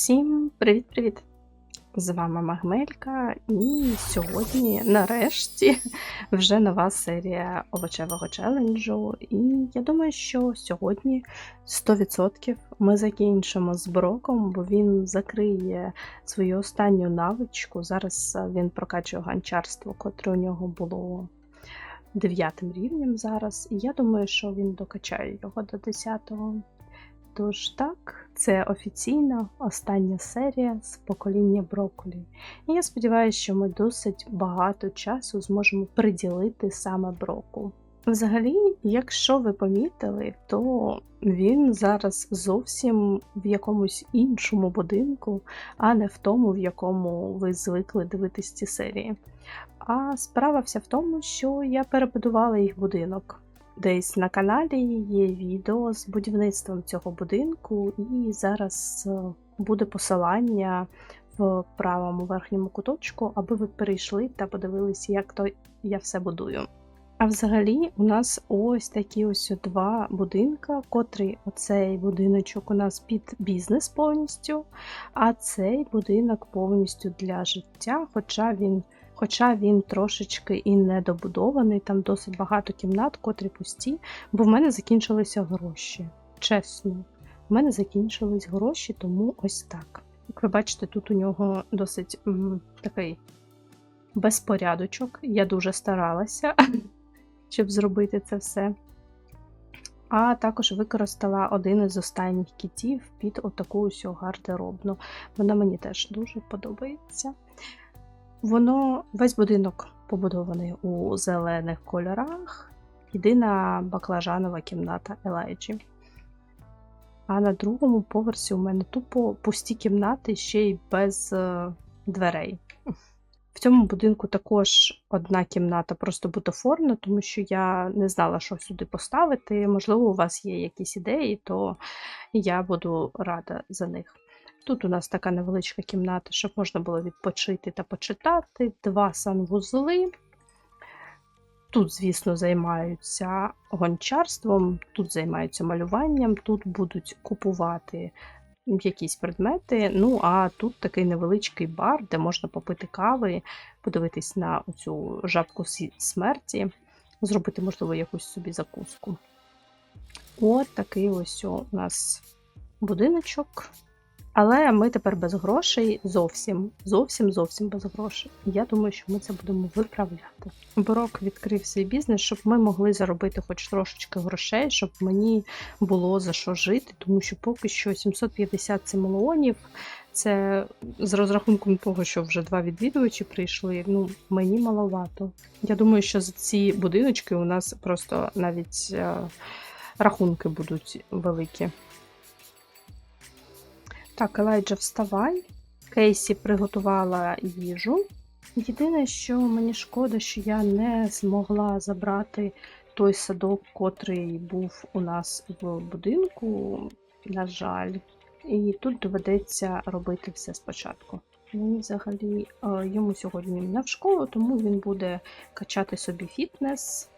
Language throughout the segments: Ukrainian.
Всім привіт-привіт! З вами Магмелька, і сьогодні, нарешті, вже нова серія овочевого челенджу. І я думаю, що сьогодні 100% ми закінчимо з броком, бо він закриє свою останню навичку. Зараз він прокачує гончарство, котре у нього було дев'ятим рівнем зараз. І я думаю, що він докачає його до 10-го. Тож так, це офіційна остання серія з покоління брокколі. І я сподіваюся, що ми досить багато часу зможемо приділити саме броку. Взагалі, якщо ви помітили, то він зараз зовсім в якомусь іншому будинку, а не в тому, в якому ви звикли дивитись ці серії. А справа вся в тому, що я перебудувала їх будинок. Десь на каналі є відео з будівництвом цього будинку, і зараз е, буде посилання в правому верхньому куточку, аби ви перейшли та подивилися, як то я все будую. А взагалі, у нас ось такі ось два будинка, котрий оцей будиночок у нас під бізнес повністю, а цей будинок повністю для життя, хоча він Хоча він трошечки і недобудований, там досить багато кімнат, котрі пусті, бо в мене закінчилися гроші. Чесно, в мене закінчились гроші, тому ось так. Як ви бачите, тут у нього досить м, такий безпорядочок. Я дуже старалася, щоб зробити це все. А також використала один із останніх кітів під отаку ось гардеробну. Вона мені теж дуже подобається. Воно весь будинок побудований у зелених кольорах. Єдина баклажанова кімната Елайджі. А на другому поверсі у мене тупо пусті кімнати ще й без е, дверей. В цьому будинку також одна кімната просто бутафорна, тому що я не знала, що сюди поставити. Можливо, у вас є якісь ідеї, то я буду рада за них. Тут у нас така невеличка кімната, щоб можна було відпочити та почитати, два санвузли. Тут, звісно, займаються гончарством, тут займаються малюванням, тут будуть купувати якісь предмети. Ну, а тут такий невеличкий бар, де можна попити кави, подивитись на цю жабку смерті, зробити, можливо, якусь собі закуску. От такий ось у нас будиночок. Але ми тепер без грошей зовсім, зовсім зовсім без грошей. Я думаю, що ми це будемо виправляти. Брок відкрив свій бізнес, щоб ми могли заробити хоч трошечки грошей, щоб мені було за що жити, тому що поки що 750 симолонів. Це з розрахунком того, що вже два відвідувачі прийшли. Ну мені маловато. Я думаю, що за ці будиночки у нас просто навіть е, рахунки будуть великі. Так, Елайджа, вставай. Кейсі приготувала їжу. Єдине, що мені шкода, що я не змогла забрати той садок, котрий був у нас в будинку, на жаль. І тут доведеться робити все спочатку. Мені взагалі е, йому сьогодні не в школу, тому він буде качати собі фітнес.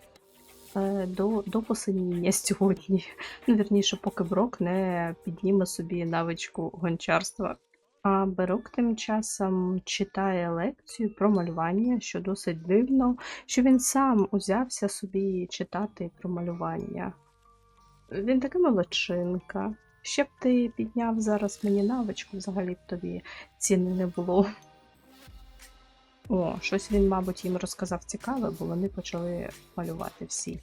Е, до до посиніння сьогодні. Ну, вірніше, поки Брок не підніме собі навичку гончарства. А Берок тим часом читає лекцію про малювання, що досить дивно, що він сам узявся собі читати про малювання. Він така молодчинка. Ще б ти підняв зараз мені навичку, взагалі б тобі ціни не було. О, щось він, мабуть, їм розказав цікаве, бо вони почали малювати всі.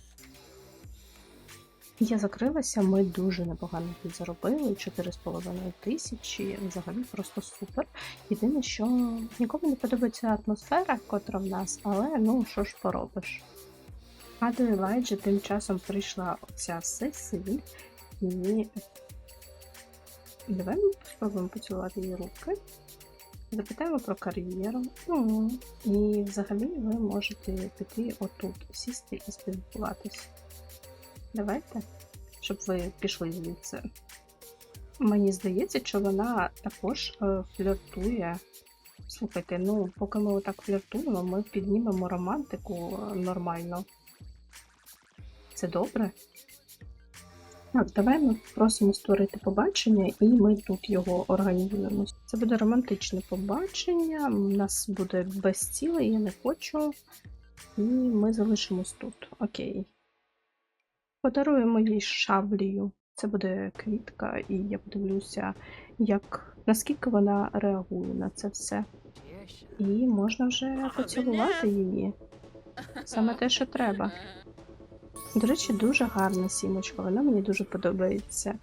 Я закрилася, ми дуже непогано тут заробили 4,5 тисячі, взагалі просто супер. Єдине, що нікому не подобається атмосфера, котра в нас, але ну що ж поробиш. А до Елайджі тим часом прийшла оця сесія, і давай ми спробуємо поцілувати її руки. Запитаємо про кар'єру. Ну, І взагалі ви можете піти отут, сісти і спілкуватись. Давайте, щоб ви пішли звідси. Мені здається, що вона також е, фліртує. Слухайте, ну, поки ми отак фліртуємо, ми піднімемо романтику е, нормально. Це добре? Так, давай ми просимо створити побачення, і ми тут його організуємо. Це буде романтичне побачення. У нас буде без цілей, я не хочу. І ми залишимось тут. Окей. Подаруємо їй шаблію. Це буде квітка, і я подивлюся, як наскільки вона реагує на це все. І можна вже поцілувати її. Саме те, що треба. До речі, дуже гарна сімочка, вона мені дуже подобається.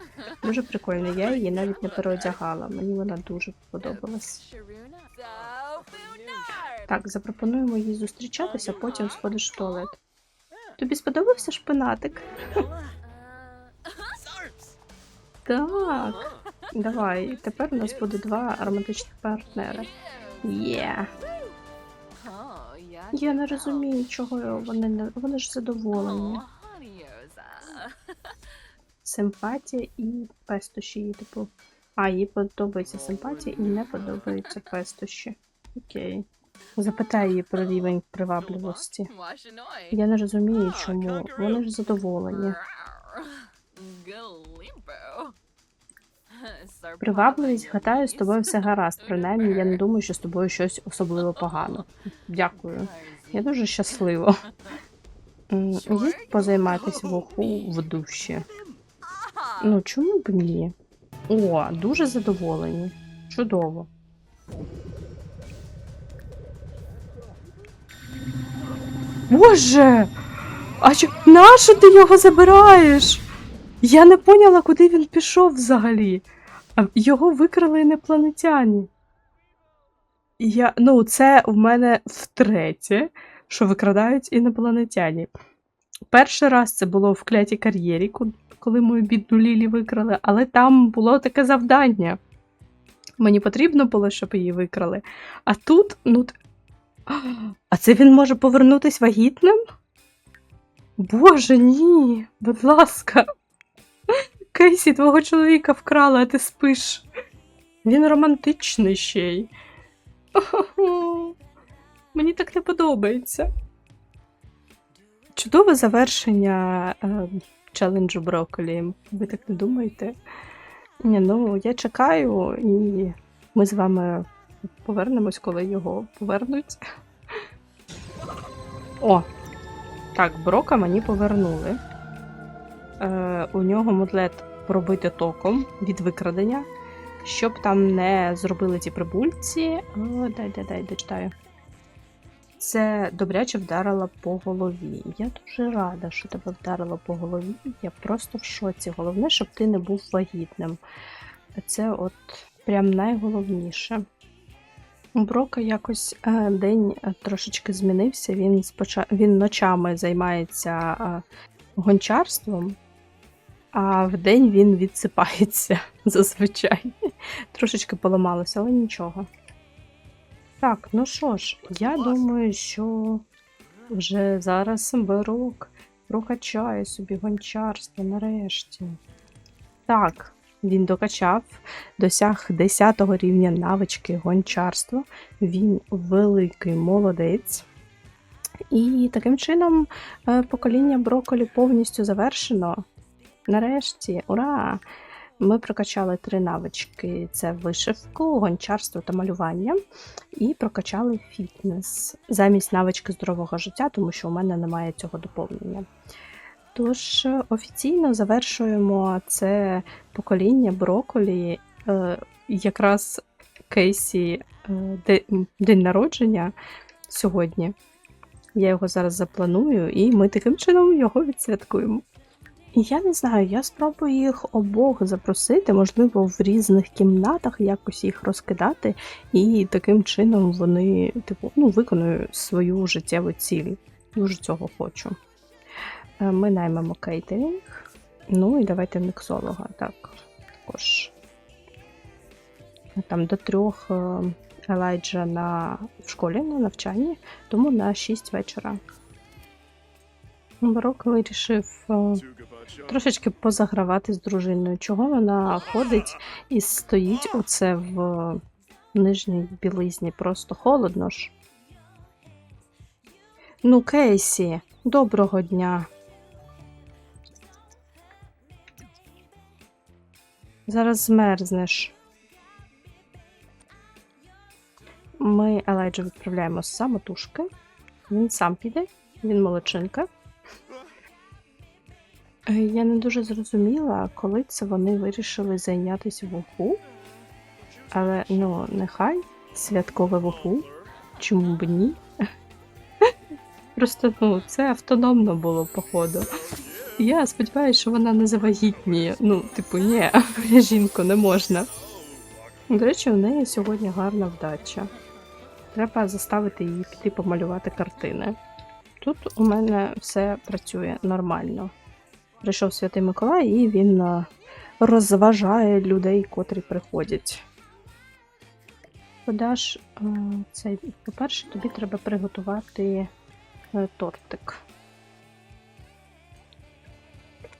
Дуже прикольна. Я її навіть не переодягала. Мені вона дуже подобалась. Так, запропонуємо їй зустрічатися, потім сходиш в туалет. Тобі сподобався шпинатик? Так. Давай, тепер у нас буде два романтичних партнери. Є. Я не розумію, чого вони не вони ж задоволені. Симпатія і пестощі їй, типу. А, їй подобається симпатія і не подобаються пестощі. Окей. Запитай її про рівень привабливості. Я не розумію, чому. Вони ж задоволені. Привабливість, гадаю, з тобою все гаразд. Принаймні, я не думаю, що з тобою щось особливо погано. Дякую. Я дуже щаслива. Їдь позайматися в уху в душі. Ну, чому б ні? О, дуже задоволені. Чудово. Боже! А чо... нащо ти його забираєш? Я не поняла, куди він пішов взагалі. Його викрали інопланетяні. Я... Ну, це в мене втретє, що викрадають інопланетяні. Перший раз це було в клятій кар'єрі, коли мою бідну Лілі викрали, але там було таке завдання. Мені потрібно було, щоб її викрали. А тут, ну. А це він може повернутись вагітним? Боже, ні, будь ласка. Кейсі, твого чоловіка вкрали, а ти спиш. Він романтичний ще й. Мені так не подобається. Чудове завершення е, челенджу Брокколі. Ви так не думаєте? Ні, ну я чекаю, і ми з вами повернемось, коли його повернуть. О! Так, Брока мені повернули. Е, у нього модлет пробити током від викрадення. Щоб там не зробили ті прибульці. О, дай, дай, дай, дочитаю. Це добряче вдарила по голові. Я дуже рада, що тебе вдарило по голові. Я просто в шоці. Головне, щоб ти не був вагітним. Це от прям найголовніше. У Брока якось е, день е, трошечки змінився. Він, споча... він ночами займається е, гончарством, а вдень він відсипається зазвичай. Трошечки поламалося, але нічого. Так, ну що ж, я думаю, що вже зараз Берок прокачає собі гончарство нарешті. Так, він докачав, досяг 10 рівня навички гончарства. Він великий молодець. І таким чином е, покоління броколі повністю завершено. Нарешті, ура! Ми прокачали три навички: це вишивку, гончарство та малювання. І прокачали фітнес замість навички здорового життя, тому що у мене немає цього доповнення. Тож е, офіційно завершуємо це покоління броколі. Е, якраз Кейсі е, день народження сьогодні. Я його зараз запланую, і ми таким чином його відсвяткуємо. Я не знаю, я спробую їх обох запросити, можливо, в різних кімнатах якось їх розкидати, і таким чином вони, типу, ну, виконують свою життєву ціль. Дуже цього хочу. Е, Ми наймемо кейтерінг. Ну і давайте міксолога. Так, також. Там до трьох е, Елайджа на в школі на навчанні, тому на 6 вечора. Барок вирішив е, трошечки позагравати з дружиною. Чого вона ходить і стоїть оце в нижній білизні? Просто холодно ж. Ну, Кейсі, доброго дня. Зараз змерзнеш. Ми Елайджа відправляємо самотужки. Він сам піде, він молодчинка. Е, Я не дуже зрозуміла, коли це вони вирішили зайнятися вуху. Але ну, нехай святкове вуху. Чому б ні? Просто ну, це автономно було, походу. Я сподіваюся, що вона не завагітніє. Ну, типу, ні, жінку не можна. До речі, у неї сьогодні гарна вдача. Треба заставити її піти помалювати картини. Тут у мене все працює нормально. Прийшов Святий Миколай, і він е, розважає людей, котрі приходять. Подаш е, цей, по-перше, тобі треба приготувати е, тортик.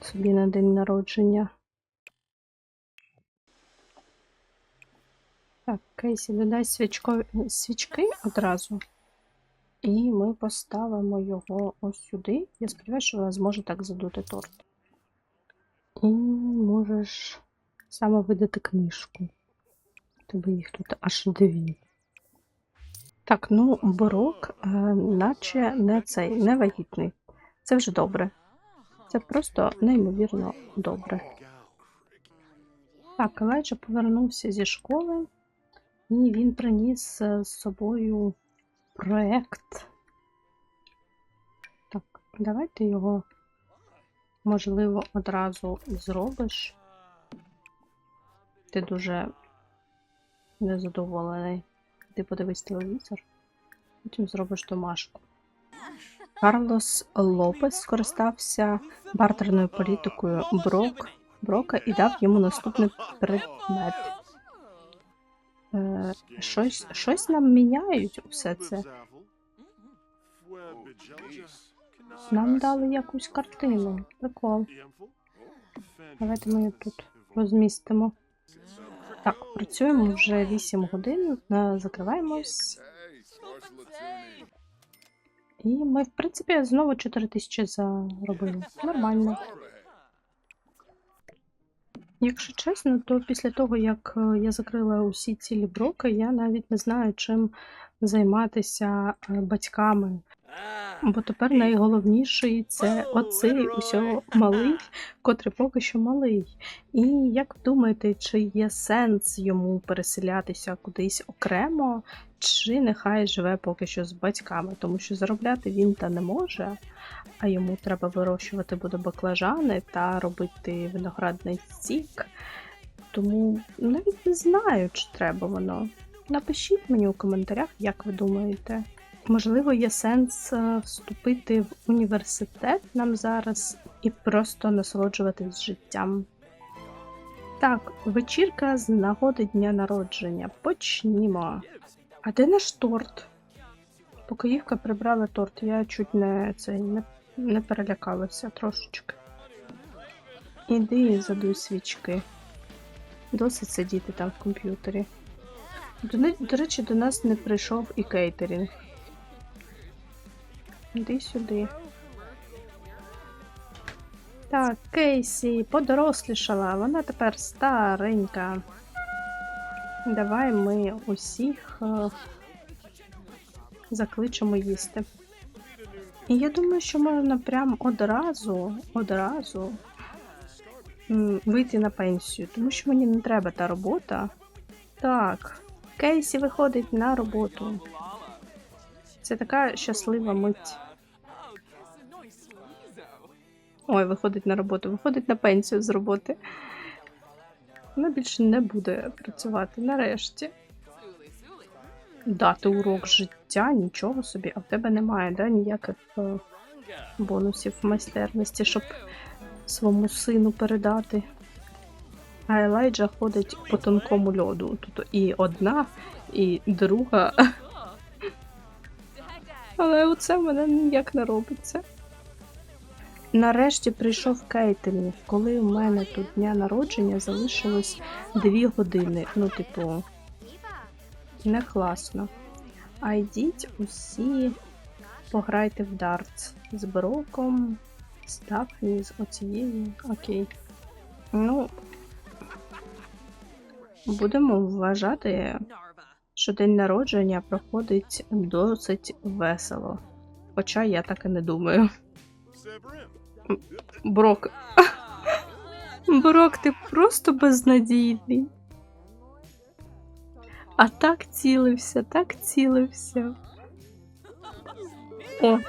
Собі на день народження. Так, Кейсі, додай свічко... свічки одразу. І ми поставимо його ось сюди. Я сподіваюся, що вона зможе так задути торт. І можеш саме видати книжку. Тебе їх тут аж дві. Так, ну, борок, е, наче не цей, не вагітний. Це вже добре. Це просто неймовірно добре. Так, Елайджа повернувся зі школи, і він приніс з собою проект. Так, давай ти його, можливо, одразу зробиш. Ти дуже незадоволений. Ти подивись телевізор, потім зробиш домашку. Карлос Лопес скористався бартерною політикою Брок, Брока і дав йому наступний предмет. Е, щось, щось нам міняють усе це. Нам дали якусь картину. Прикол. Давайте ми її тут розмістимо. Так, працюємо вже 8 годин, е, закриваємось. І ми, в принципі, знову 4 тисячі заробили. Нормально. Якщо чесно, то після того, як е, я закрила усі цілі броки, я навіть не знаю, чим займатися е, батьками. Бо тепер найголовніший це оцей усього малий, котрий поки що малий. І як думаєте, чи є сенс йому переселятися кудись окремо, чи нехай живе поки що з батьками, тому що заробляти він та не може, а йому треба вирощувати буде баклажани та робити виноградний сік. Тому навіть не знаю, чи треба воно. Напишіть мені у коментарях, як ви думаєте. Можливо, є сенс е, вступити в університет нам зараз і просто насолоджуватись життям. Так, вечірка з нагоди дня народження. Почнімо. А де наш торт? Покоївка прибрала торт, я чуть не цей не, не перелякалася трошечки. Іди і задуй свічки. Досить сидіти там в комп'ютері. До, до речі, до нас не прийшов і кейтерінг. Іди сюди. Так, Кейсі подорослішала, вона тепер старенька. Давай ми усіх е, закличемо їсти. І я думаю, що можна прям одразу, одразу вийти на пенсію, тому що мені не треба та робота. Так, Кейсі виходить на роботу. Це така щаслива мить. Ой, виходить на роботу, виходить на пенсію з роботи. Вона більше не буде працювати нарешті. Дати урок життя, нічого собі, а в тебе немає, да, ніяких е, бонусів майстерності, щоб своєму сину передати. А Елайджа ходить по тонкому льоду. Тут і одна, і друга. Але оце в мене ніяк не робиться. Нарешті прийшов кейтерінг, коли у мене тут дня народження залишилось дві години. Ну, типу, не класно. А йдіть усі пограйте в дартс з броком, з Дафні, з оцією. Окей. Ну, Будемо вважати, що день народження проходить досить весело. Хоча я так і не думаю. Брок. Брок, ти просто безнадійний. А так цілився, так цілився. О.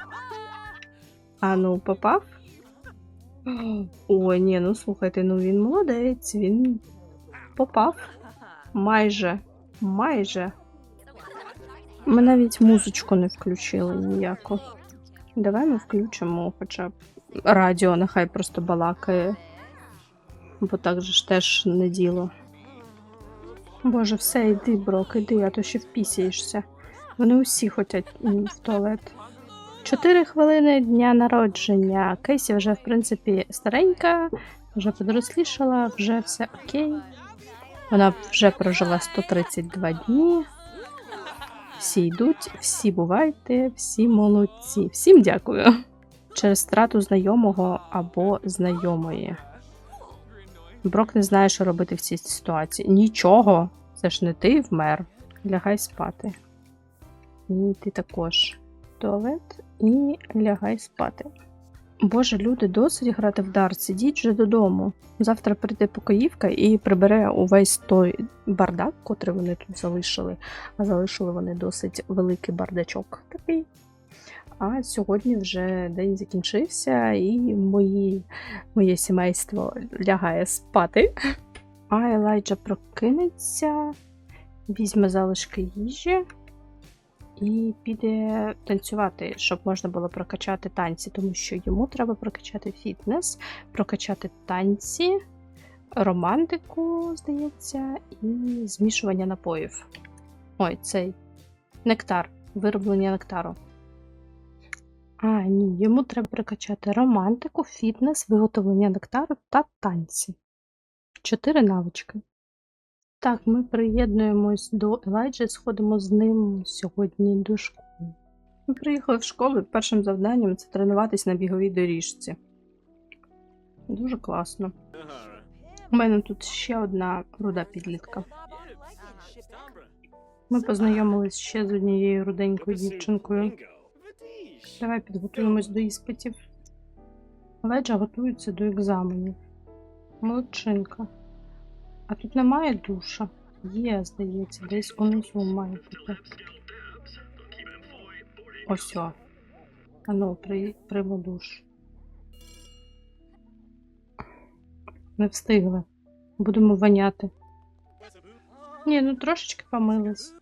А ну, попав? Ой, ні, ну слухайте, ну він молодець, він попав. Майже, майже. Ми навіть музичку не включили ніяку. Давай ми включимо хоча б радіо, нехай просто балакає. Бо так же ж теж не діло. Боже, все, йди, брок, іди, а то ще впісяєшся. Вони усі хочуть в туалет. Чотири хвилини дня народження. Кейсі вже, в принципі, старенька, вже подорослішала, вже все окей. Вона вже прожила 132 дні. Всі йдуть, всі бувайте, всі молодці. Всім дякую. Через страту знайомого або знайомої. Брок не знає, що робити в цій ситуації. Нічого. Це ж не ти вмер. Лягай спати. І ти також. Туалет і лягай спати. Боже, люди, досить грати в дарт, сидіть вже додому. Завтра прийде покоївка і прибере увесь той бардак, котрий вони тут залишили. А залишили вони досить великий бардачок такий. А сьогодні вже день закінчився, і мої, моє сімейство лягає спати. А Елайджа прокинеться, візьме залишки їжі і піде танцювати, щоб можна було прокачати танці, тому що йому треба прокачати фітнес, прокачати танці, романтику, здається, і змішування напоїв. Ой, цей нектар, вироблення нектару. А, ні, йому треба прокачати романтику, фітнес, виготовлення нектару та танці. Чотири навички. Так, ми приєднуємось до Елайджі, сходимо з ним сьогодні до школи. Ми приїхали в школу, і першим завданням це тренуватись на біговій доріжці. Дуже класно. У мене тут ще одна руда підлітка. Ми познайомились ще з однією руденькою дівчинкою. Давай підготуємось до іспитів. Леджа готується до екзаменів. Молодчинка. А тут немає душа? Є, здається, десь унизу має бути. Ось. А ну, при, душ. Не встигли. Будемо воняти. Ні, ну трошечки помились.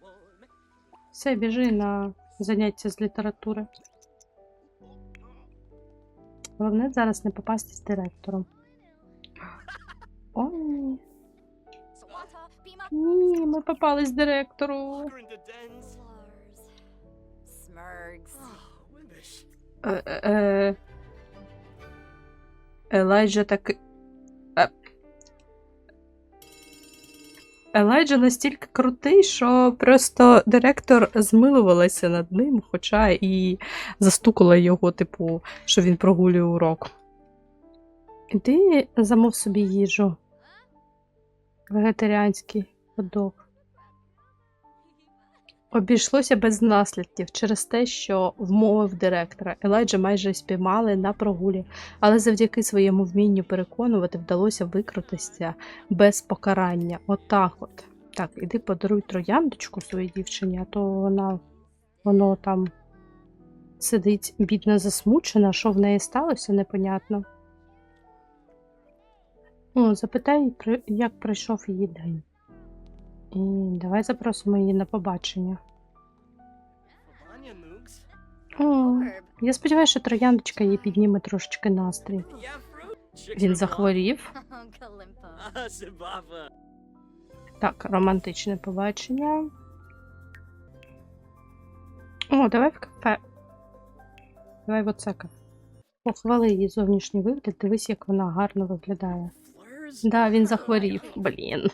Все, біжи на заняття з літератури. Головне зараз не попасти з директором. Ні. Ми попали з директору. Smurgs. Е, е, е. Елайджа так. Елайджа настільки крутий, що просто директор змилувалася над ним, хоча і застукала його, типу, що він прогулює урок. Іди замов собі їжу. Вегетаріанський ходок. Обійшлося без наслідків через те, що вмовив директора. Елайджа майже спіймали на прогулі, але завдяки своєму вмінню переконувати вдалося викрутитися без покарання. Отак от. Так, іди подаруй трояндочку своїй дівчині, а то вона воно там сидить бідна засмучена, що в неї сталося, непонятно. О, запитай, як пройшов її день. Давай запросимо її на побачення. О, я сподіваюся, що трояндочка їй підніме трошечки настрій. Він захворів. Так, романтичне побачення. О, давай в кафе. Давай в оце кафе. Похвали її зовнішній вигляд, дивись, як вона гарно виглядає. Да, він захворів, блін.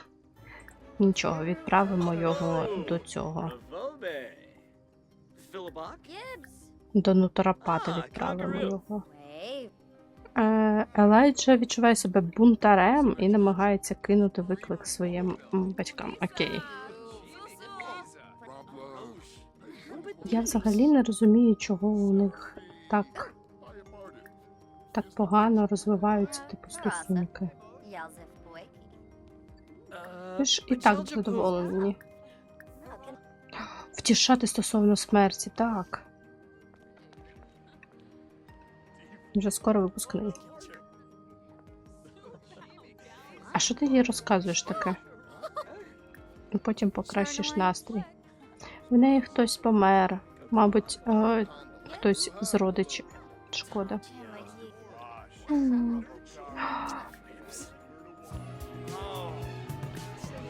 Нічого, відправимо його до цього. До нутерапата відправимо його. Е, Елайджа відчуває себе бунтарем і намагається кинути виклик своїм батькам. Окей. Я взагалі не розумію, чого у них так, так погано розвиваються типу стосунки. Ви ж і так задоволені. Втішати стосовно смерті, так. Вже скоро випускний. А що ти їй розказуєш таке? І потім покращиш настрій. В неї хтось помер. Мабуть, е, хтось з родичів. Шкода. М.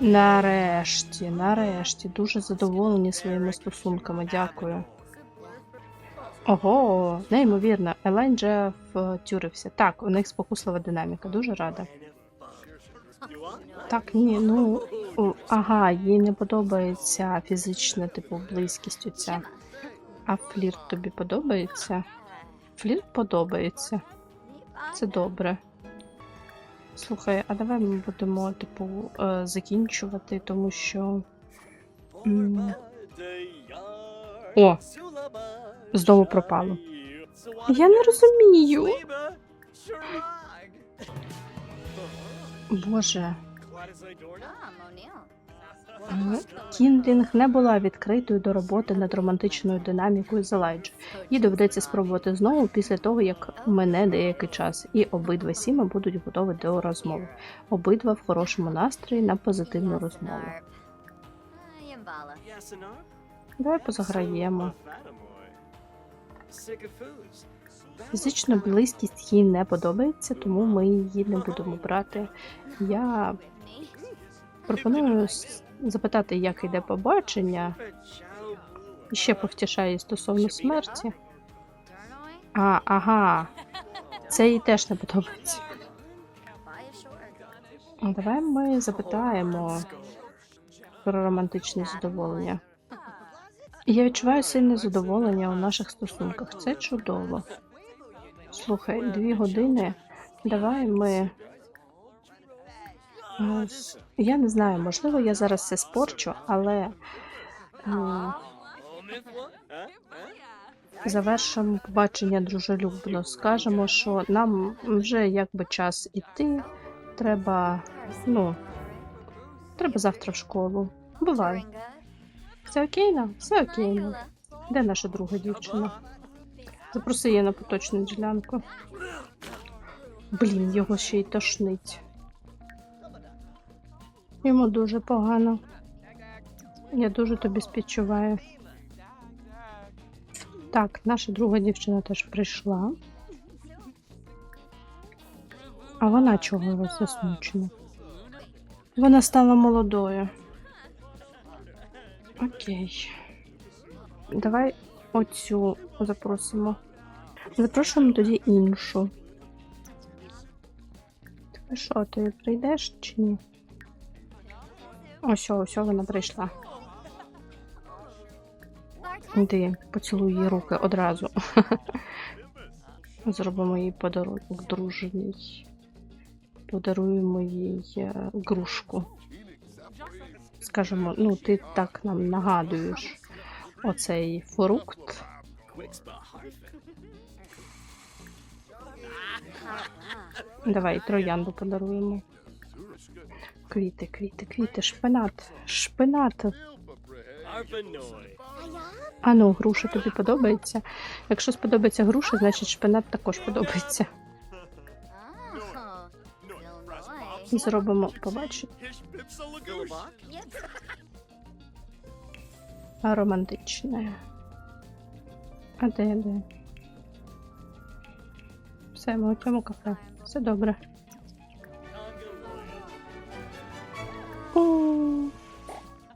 Нарешті, нарешті, дуже задоволені своїми стосунками. Дякую. Ого, неймовірно, Елайджа втюрився. Так, у них спокуслива динаміка, дуже рада. Так, ні, ну ага, їй не подобається фізична, типу, близькість оця. А флірт тобі подобається? Флірт подобається. Це добре. Слухай, а давай ми будемо, типу, е, закінчувати, тому що. О, знову пропало. Я не розумію. Боже, М, Кіндінг не була відкритою до роботи над романтичною динамікою з Елайджа. Їй доведеться спробувати знову після того, як мине деякий час, і обидва сіми будуть готові до розмови. Обидва в хорошому настрої на позитивну розмову. Давай позаграємо. Фізична близькість їй не подобається, тому ми її не будемо брати. Я пропоную запитати, як йде побачення, і ще повтішаю стосовно смерті. А, ага, це їй теж не подобається. Давай ми запитаємо про романтичне задоволення. Я відчуваю сильне задоволення у наших стосунках. Це чудово. Слухай, дві години. Давай ми. Е, Я не знаю, можливо, я зараз все спорчу, але завершимо побачення дружелюбно. Скажемо, що нам вже якби час іти. Треба, ну, треба завтра в школу. Бувай. Все окейно? Все окейно. Де наша друга дівчина? Запроси її на поточну ділянку. Блін, його ще й тошнить. Йому дуже погано. Я дуже тобі співчуваю. Так, наша друга дівчина теж прийшла. А вона чого засмучена? Вона стала молодою. Окей. Давай оцю запросимо. Запрошуємо тоді іншу. Ти що, ти прийдеш чи ні? Ось, ось вона прийшла. Іди, поцілуй її руки одразу. Зробимо їй подарунок дружній. Подаруємо їй е, грушку. Скажемо, ну ти так нам нагадуєш оцей фрукт. Давай троянду подаруємо. Квіти, квіти, квіти, шпинат, шпинат. А ну, груша тобі подобається? Якщо сподобається груша, значить шпинат також подобається. Зробимо побачимо. Романтичне. А де, де? Все, ми у цьому кафе. Все добре.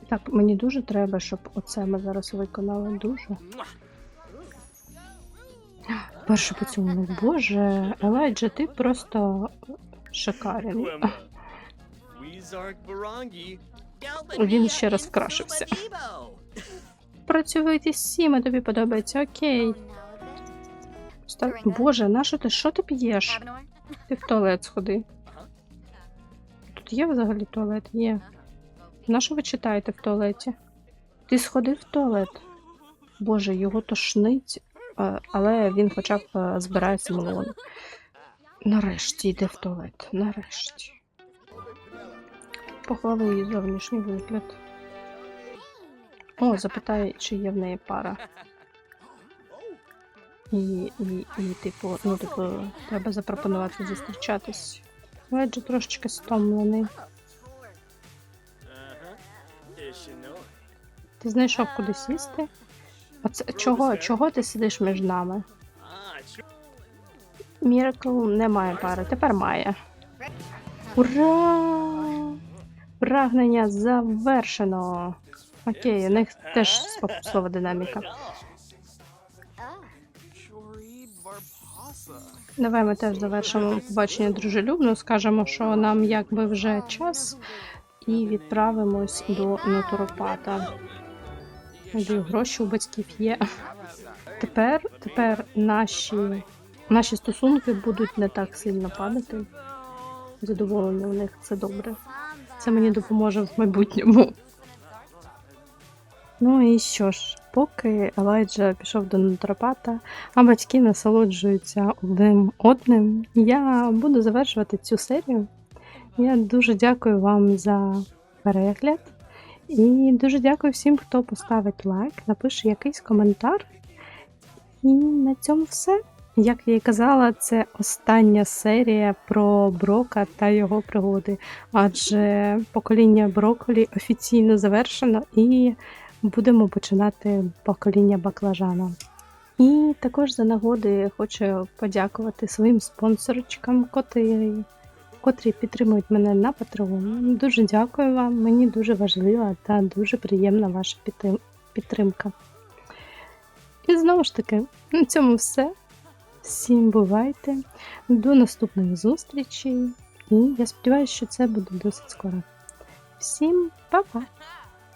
Так, мені дуже треба, щоб оце ми зараз виконали дуже. Перший поцілунок. Боже, Елайджа, ти просто шикарен. Він ще раз вкрашився. Працьовиті сіми тобі подобається, окей. Боже, на що ти? Що ти п'єш? Ти в туалет сходи. Тут є взагалі туалет? Є. На що ви читаєте в туалеті? Ти сходи в туалет. Боже, його тошнить, е, але він хоча б е, збирає самогон. Нарешті йде в туалет. Нарешті. Похвалив її зовнішній вигляд. О, запитай, чи є в неї пара. І, і, і типу, ну, типу, треба запропонувати зустрічатись. Леджі трошечки стомлений. Ти знайшов куди сісти? Оце, чого, чого ти сидиш між нами? Міракл не має пари, тепер має. Ура! Прагнення завершено. Окей, у них теж спокусова динаміка. Давай ми теж завершимо побачення дружелюбно, скажемо, що нам якби вже час, і відправимось до натуропата. Гроші у батьків є. Тепер, тепер наші, наші стосунки будуть не так сильно падати. Задоволення у них це добре. Це мені допоможе в майбутньому. Ну і що ж, поки Елайджа пішов до натуропата, а батьки насолоджуються одним одним, я буду завершувати цю серію. Я дуже дякую вам за перегляд. І дуже дякую всім, хто поставить лайк, напише якийсь коментар. І на цьому все. Як я і казала, це остання серія про Брока та його пригоди, адже покоління Броколі офіційно завершено і будемо починати покоління баклажана. І також за нагоди хочу подякувати своїм спонсорочкам, котрі, котрі підтримують мене на Patreon. Дуже дякую вам, мені дуже важлива та дуже приємна ваша підтримка. І знову ж таки, на цьому все. Всім бувайте, до наступних зустрічей, і я сподіваюся, що це буде досить скоро. Всім па-па!